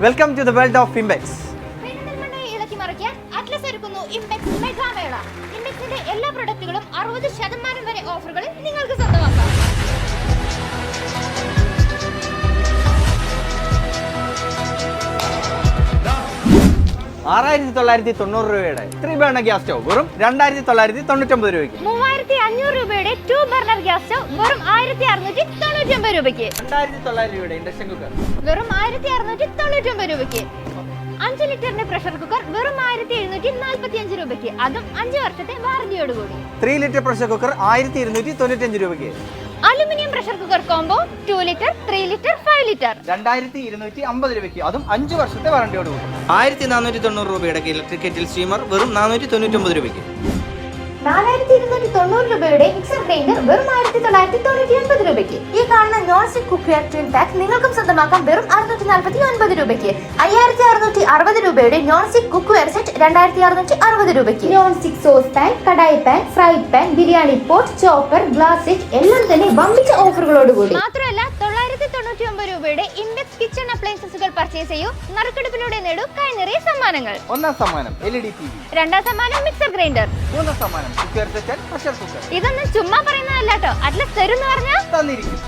Welcome to the world of മറിക്കാൻ Atlas ഒരുക്കുന്നു Impex മെഗാമേള ഇംപെക്സിന്റെ എല്ലാ പ്രൊഡക്റ്റുകളും അറുപത് ശതമാനം വരെ ഓഫറുകൾ നിങ്ങൾക്ക് ആറായിരത്തി തൊള്ളായിരത്തി തൊണ്ണൂറ് രൂപയുടെ ത്രീ ബർണർ ഗ്യാസ് സ്റ്റവ് വെറും രണ്ടായിരത്തി തൊള്ളായിരത്തി തൊണ്ണൂറ്റൊമ്പത് രൂപയ്ക്ക്. മൂവായിരത്തി അഞ്ഞൂറ് രൂപയുടെ ടു ബർണർ ഗ്യാസ് സ്റ്റവ് വെറും ആയിരത്തി അറുന്നൂറ്റി തൊണ്ണൂറ്റി ഒമ്പത് രൂപയ്ക്ക്. രണ്ടായിരത്തി തൊള്ളായിരം രൂപയുടെ ഇൻഡക്ഷൻ കുക്കർ. വെറും ആയിരത്തി അറുന്നൂറ്റി തൊണ്ണൂറ്റി ഒമ്പത് രൂപയ്ക്ക്. അഞ്ച് ലിറ്ററിന്റെ പ്രഷർ കുക്കർ വെറും ആയിരത്തി എഴുന്നൂറ്റി നാൽപ്പത്തി അഞ്ച് രൂപയ്ക്ക്. അതും അഞ്ച് വർഷത്തെ വാറന്റിയോട് കൂടി. ത്രീ ലിറ്റർ പ്രഷർ കുക്കർ ആയിരത്തി ഇരുന്നൂറ്റി തൊണ്ണൂറ്റഞ്ച് രൂപയ്ക്ക്. Aluminium pressure cooker combo two litre three litre litre. രണ്ടായിരത്തി ഇരുന്നൂറ്റി അമ്പത് രൂപയ്ക്ക് അതും അഞ്ച് വർഷത്തെ വാറണ്ടിയോട് കൂടി ആയിരത്തി നാനൂറ്റി തൊണ്ണൂറ് രൂപയുടെ ഇലക്ട്രിക് കെറ്റിൽ സ്റ്റീമർ വെറും നാനൂറ്റി തൊണ്ണൂറ്റൊമ്പത് രൂപയ്ക്ക്. നാലായിരത്തി ഇരുന്നൂറ്റി തൊണ്ണൂറ് രൂപയുടെ മിക്സർ ഗ്രൈൻഡർ വെറും ആയിരത്തി തൊള്ളായിരത്തി തൊണ്ണൂറ്റി ഒൻപത് രൂപയ്ക്ക്. ഈ കാണുന്ന non stick cookware twin pack നിങ്ങൾക്കും സ്വന്തമാക്കാം വെറും അറുന്നൂറ്റി നാൽപ്പത്തി ഒൻപത് രൂപയ്ക്ക്. അയ്യായിരത്തി അറുന്നൂറ്റി അറുപത് രൂപയുടെ നോൺ സ്റ്റിക് കുക്ക്വെയർ സെറ്റ് രണ്ടായിരത്തി അറുന്നൂറ്റി അറുപത് രൂപയ്ക്ക്. Non stick sauce pan kadai pan fry pan biryani pot chopper glass set എല്ലാം തന്നെ വമ്പിച്ച ഓഫറുകളോടുകൂടി മാത്രമല്ല കിച്ചൺ പർച്ചേസ് ചെയ്യൂ. നറുക്കെടുപ്പിലൂടെ നേടൂ കൈ നിറയെ സമ്മാനങ്ങൾ. ഒന്നാം സമ്മാനം L E D T V രണ്ടാം സമ്മാനം മിക്സർ ഗ്രൈൻഡർ. മൂന്നാം സമ്മാനം കുക്കർ സെറ്റ് പ്രഷർ കുക്കർ ഇതൊന്നും ചുമ്മാ പറയുന്നതല്ലാട്ടോ. അറ്റ്ലസ് തരും എന്ന് പറഞ്ഞാൽ തന്നിരിക്കും